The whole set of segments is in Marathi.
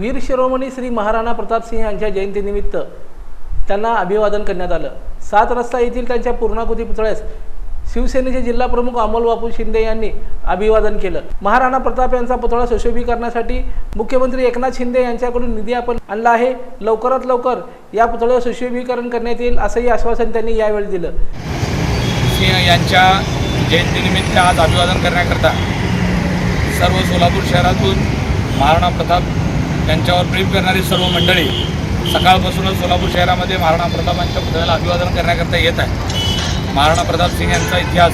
वीर शिरोमणी श्री महाराणा प्रताप सिंह यांच्या जयंतीनिमित्त त्यांना अभिवादन करण्यात आलं. सात रस्ता येथील त्यांच्या पूर्णाकृती पुतळ्यास शिवसेनेचे जिल्हा प्रमुख अमोल बापू शिंदे यांनी अभिवादन केलं. महाराणा प्रताप यांचा पुतळा सुशोभीकरणासाठी मुख्यमंत्री एकनाथ शिंदे यांच्याकडून निधी आपण आणला आहे. लवकरात लवकर या पुतळ्यावर सुशोभीकरण करण्यात येईल असंही आश्वासन त्यांनी यावेळी दिलं. सिंह यांच्या जयंतीनिमित्त आज अभिवादन करण्याकरता सर्व सोलापूर शहरातून महाराणा प्रताप त्यांच्यावर प्रेम करणारी सर्व मंडळी सकाळपासूनच सोलापूर शहरामध्ये महाराणा प्रतापांच्या पुतळ्याला अभिवादन करण्याकरता येत आहे महाराणा प्रताप सिंग यांचा इतिहास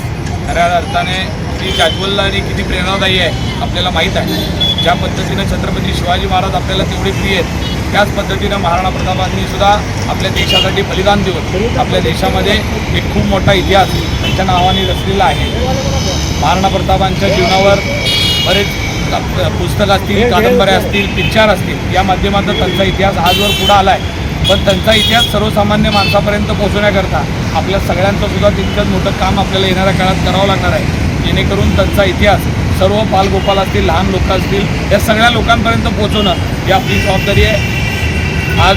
खऱ्या अर्थाने किती जाज्वल्य आणि किती प्रेरणादायी आहे आपल्याला माहीत आहे. ज्या पद्धतीनं छत्रपती शिवाजी महाराज आपल्याला तेवढे प्रिय आहेत त्याच पद्धतीनं महाराणा प्रतापांनी सुद्धा आपल्या देशासाठी बलिदान देऊन आपल्या देशामध्ये एक खूप मोठा इतिहास त्यांच्या नावाने रचलेला आहे. महाराणा प्रतापांच्या जीवनावर बरेच पुस्तकं असतील कादंबऱ्या असतील पिक्चर असतील या माध्यमातून त्यांचा इतिहास आजवर पुढं आला आहे पण त्यांचा इतिहास सर्वसामान्य माणसापर्यंत पोहोचवण्याकरता आपल्या सगळ्यांचं सुद्धा तितकंच मोठं काम आपल्याला येणाऱ्या काळात करावं लागणार आहे. जेणेकरून त्यांचा इतिहास सर्व बालगोपाल असतील लहान लोक असतील या सगळ्या लोकांपर्यंत पोहोचवणं ही आपली जबाबदारी आहे. आज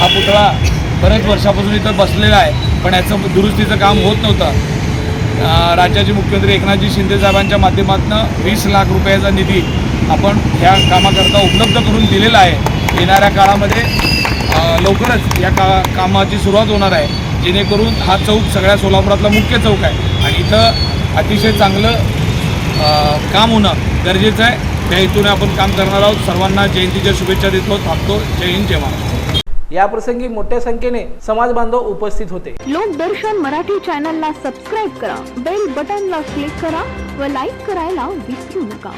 हा पुतळा बरेच वर्षापासून इथं बसलेला आहे पण याचं दुरुस्तीचं काम होत नव्हतं. राज्याचे मुख्यमंत्री एकनाथजी शिंदे साहेबांच्या माध्यमातून वीस लाख रुपयाचा निधी आपण ह्या कामाकरता उपलब्ध करून दिलेला आहे. येणाऱ्या काळामध्ये लवकरच या का कामाची सुरुवात होणार आहे. जेणेकरून हा चौक सगळ्या सोलापुरातला मुख्य चौक आहे. आणि इथं अतिशय चांगलं काम होणं गरजेचं आहे. त्या हेतूने आपण काम करणार आहोत. सर्वांना जयंतीच्या शुभेच्छा देतो. थांबतो. जय हिंद जय महाराष्ट्र. याप्रसंगी मोठ्या संख्येने समाज बांधव उपस्थित होते. लोकदर्शन मराठी चॅनलला सबस्क्राईब करा बेल बटनला क्लिक करा व लाईक करायला विसरू नका.